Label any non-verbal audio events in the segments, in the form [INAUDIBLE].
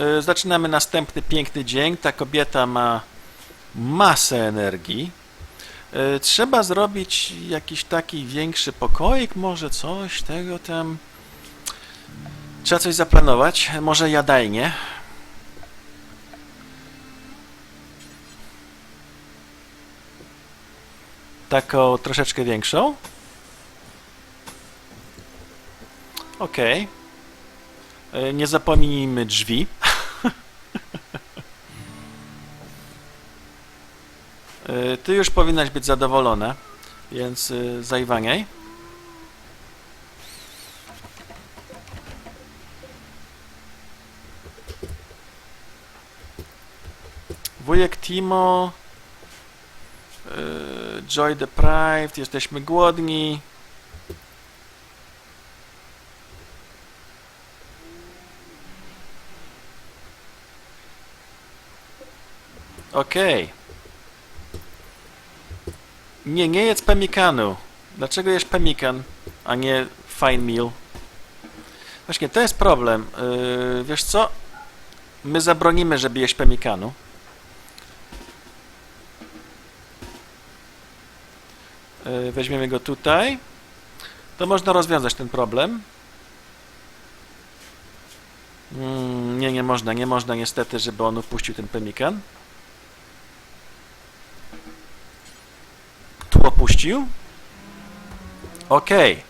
Y, Zaczynamy następny piękny dzień. Ta kobieta ma masę energii. Y, Trzeba zrobić jakiś taki większy pokoik, może coś tego tam. Trzeba coś zaplanować. Może jadalnię. Taką troszeczkę większą. Okej. Y, Nie zapomnijmy drzwi. Ty już powinnaś być zadowolona, więc y, zajwaniaj. Wujek Timo, y, Joy Deprived, jesteśmy głodni. Okej. Nie, nie jedz pemikanu. Dlaczego jesz pemikan, a nie fine meal? Właśnie, to jest problem. Yy, wiesz co? My zabronimy, żeby jeść pemikanu. Yy, weźmiemy go tutaj. To można rozwiązać ten problem. Mm, nie, nie można, nie można niestety, żeby on upuścił ten pemikan. Tu opuścił. Okej.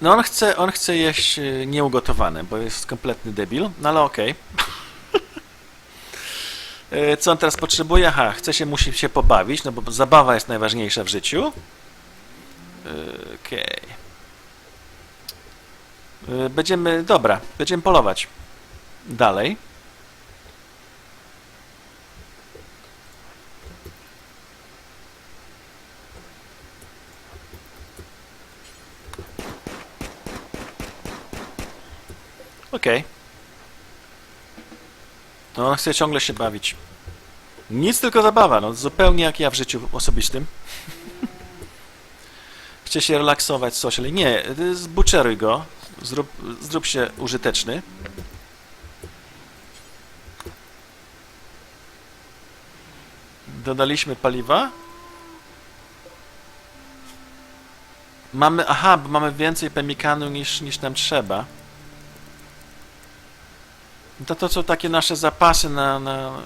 No on chce, on chce jeść y, nieugotowane, bo jest kompletny debil, no ale okej. [LAUGHS] Y, Co on teraz potrzebuje? Aha, chce się, musi się pobawić, no bo zabawa jest najważniejsza w życiu. Okej. Y, Będziemy, dobra, będziemy polować. Dalej. Okej. No on chce ciągle się bawić. Nic tylko zabawa, no zupełnie jak ja w życiu osobistym. [LAUGHS] chce się relaksować coś, ale nie, y, zbuczeruj go, zrób, zrób się użyteczny. Dodaliśmy paliwa. Mamy, aha, bo mamy więcej pemikanu niż, niż nam trzeba. To to są takie nasze zapasy na, na,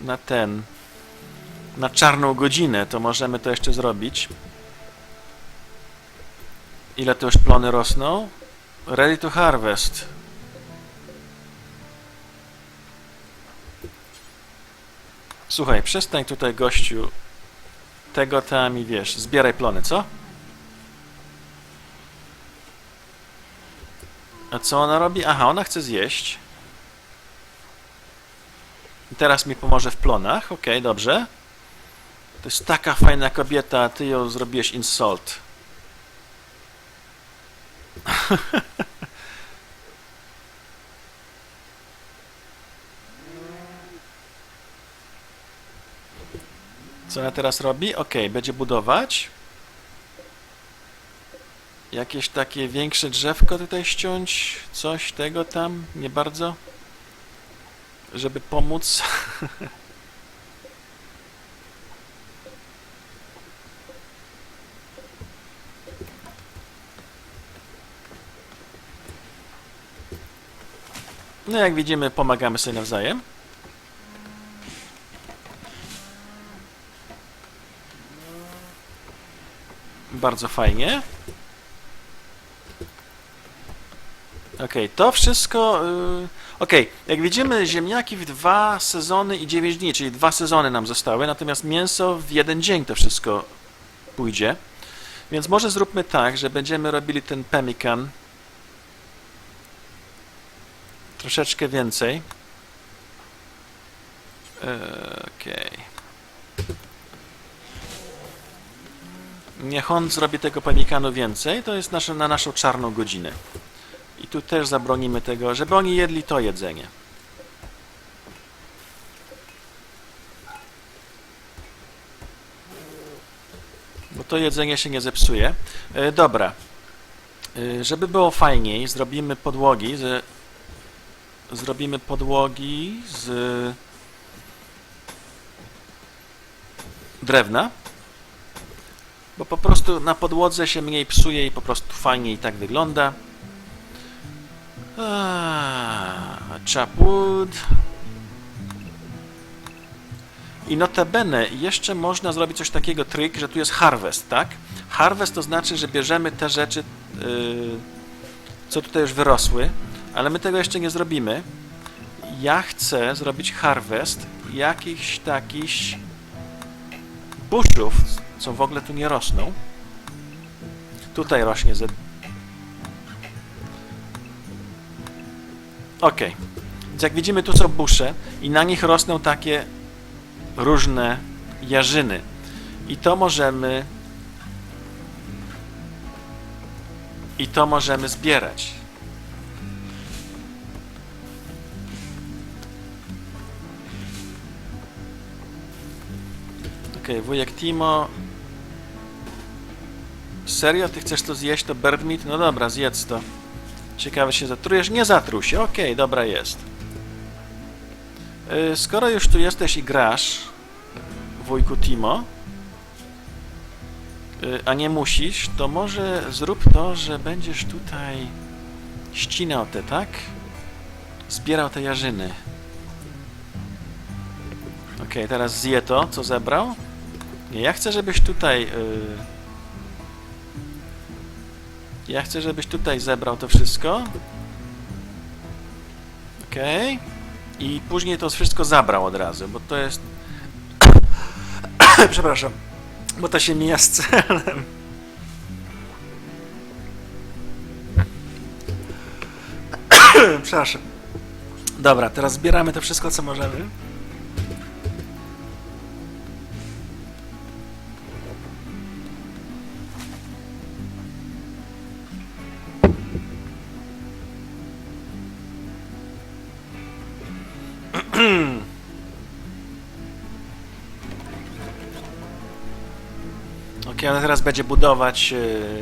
na ten. Na czarną godzinę, to możemy to jeszcze zrobić. Ile to już plony rosną? Ready to harvest. Słuchaj, przestań tutaj gościu tego tam i wiesz, zbieraj plony, co? A co ona robi? Aha, ona chce zjeść. I teraz mi pomoże w plonach. Okej, dobrze. To jest taka fajna kobieta, ty ją zrobiłeś insult. [LAUGHS] Co ona teraz robi? Okej, będzie budować. Jakieś takie większe drzewko tutaj ściąć? Coś tego tam? Nie bardzo? Żeby pomóc. No jak widzimy, pomagamy sobie nawzajem. Bardzo fajnie. Okej, to wszystko. Yy... Okej, jak widzimy, ziemniaki w dwa sezony i 9 dni, czyli dwa sezony nam zostały, natomiast mięso w jeden dzień to wszystko pójdzie. Więc może zróbmy tak, że będziemy robili ten pemmican troszeczkę więcej. Okej. Niech on zrobi tego pemikanu więcej, to jest nasze, na naszą czarną godzinę. I tu też zabronimy tego, żeby oni jedli to jedzenie. Bo to jedzenie się nie zepsuje. E, dobra. E, żeby było fajniej, zrobimy podłogi ze zrobimy podłogi z drewna, bo po prostu na podłodze się mniej psuje i po prostu fajnie i tak wygląda. Eee, chop wood. I notabene jeszcze można zrobić coś takiego, trik, że tu jest harvest, tak? Harvest to znaczy, że bierzemy te rzeczy, yy, co tutaj już wyrosły, ale my tego jeszcze nie zrobimy. Ja chcę zrobić harvest jakichś takich bushów, co w ogóle tu nie rosną. Tutaj rośnie Ok. Więc jak widzimy, tu są busze i na nich rosną takie różne jarzyny. I to możemy i to możemy zbierać. Okej, wujek Timo. Serio? Ty chcesz to zjeść, to bird meat? No dobra, zjedz to. Ciekawe się zatrujesz? Nie zatruj się. Okej, dobra jest. Yy, skoro już tu jesteś i grasz, wujku Timo, yy, a nie musisz, to może zrób to, że będziesz tutaj ścinał te, tak? Zbierał te jarzyny. Okej, teraz zje to, co zebrał. Nie, ja chcę, żebyś tutaj... Yy... Ja chcę, żebyś tutaj zebrał to wszystko. Okej. I później to wszystko zabrał od razu, bo to jest... [COUGHS] Przepraszam. Bo to się mija z celem. [COUGHS] Przepraszam. Dobra, teraz zbieramy to wszystko, co możemy. Ok, ona teraz będzie budować yy,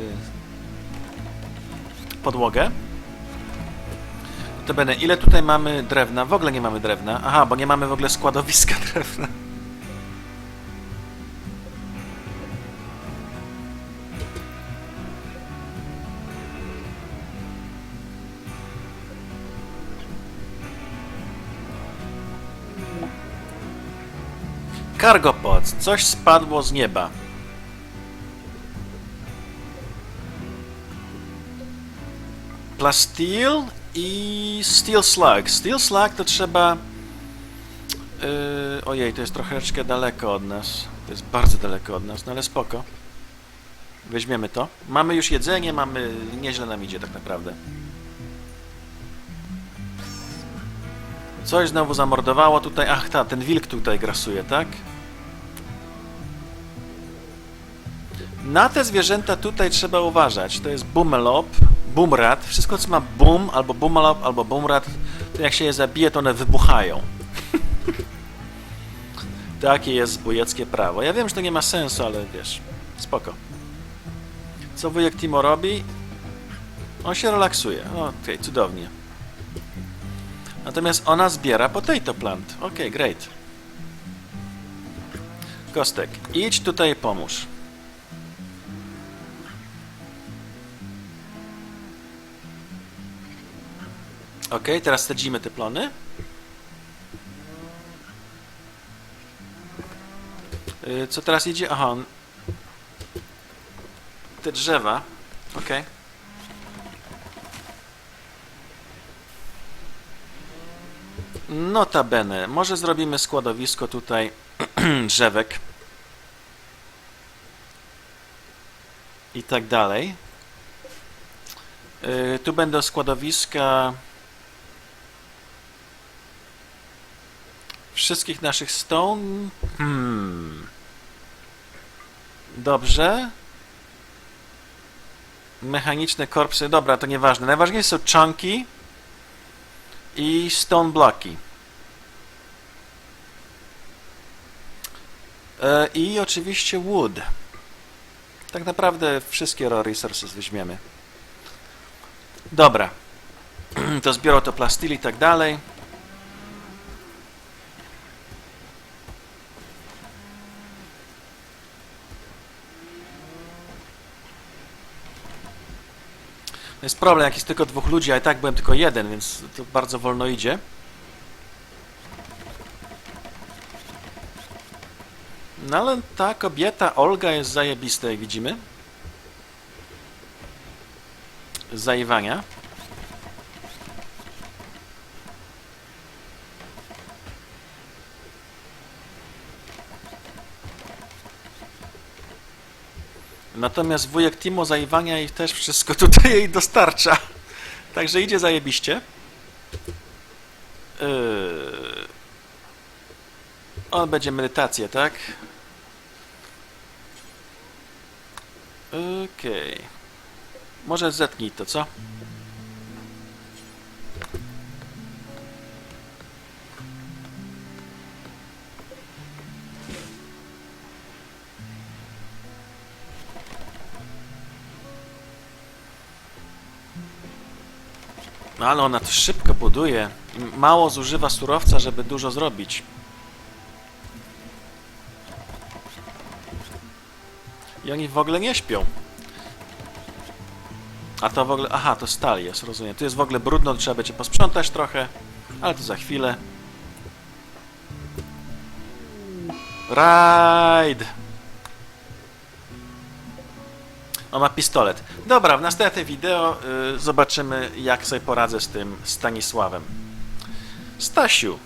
podłogę. To będę. Ile tutaj mamy drewna? W ogóle nie mamy drewna. Aha, bo nie mamy w ogóle składowiska [LAUGHS] drewna. Cargo pods. Coś spadło z nieba. Plasteel i Steel Slug. Steel Slug to trzeba... Yy, ojej, to jest troszeczkę daleko od nas. To jest bardzo daleko od nas, no ale spoko. Weźmiemy to. Mamy już jedzenie, mamy... Nieźle nam idzie tak naprawdę. Coś znowu zamordowało tutaj. Ach, ta, ten wilk tutaj grasuje, tak? Na te zwierzęta tutaj trzeba uważać. To jest bumelop, bumrat. Wszystko, co ma bum, albo bumelop, albo bumrat, to jak się je zabije, to one wybuchają. [LAUGHS] Takie jest zbójeckie prawo. Ja wiem, że to nie ma sensu, ale wiesz, spoko. Co wujek Timo robi? On się relaksuje. Okej, okay, cudownie. Natomiast ona zbiera potato plant. Ok, great. Kostek, idź tutaj pomóż. Ok, teraz sadzimy te plony. Yy, Co teraz idzie? Aha. Te drzewa. Ok. Notabene, może zrobimy składowisko tutaj [CLEARS THROAT] drzewek i tak dalej. Yy, tu będą składowiska wszystkich naszych stone. Hmm. Dobrze. Mechaniczne korpsy. Dobra, to nieważne. Najważniejsze są chunky i stone bloki. E, I oczywiście wood. Tak naprawdę wszystkie raw resources weźmiemy. Dobra. [CLEARS THROAT] to zbiorą to plastil i tak dalej. Jest problem, jak jest tylko dwóch ludzi, a i tak byłem tylko jeden, więc to bardzo wolno idzie. No ale ta kobieta, Olga, jest zajebista, jak widzimy. Z Natomiast wujek Timo zajwania i też wszystko [LAUGHS] tutaj jej dostarcza. Także idzie zajebiście. Yy... On będzie medytację, tak? Okej. Może zetnij to, co? No ale ona to szybko buduje. Mało zużywa surowca, żeby dużo zrobić. I oni w ogóle nie śpią. A to w ogóle... Aha, to stal jest, rozumiem. Tu jest w ogóle brudno, trzeba będzie posprzątać trochę. Ale to za chwilę. Rajd! On ma pistolet. Dobra, w następnym wideo y, zobaczymy, jak sobie poradzę z tym Stanisławem. Stasiu,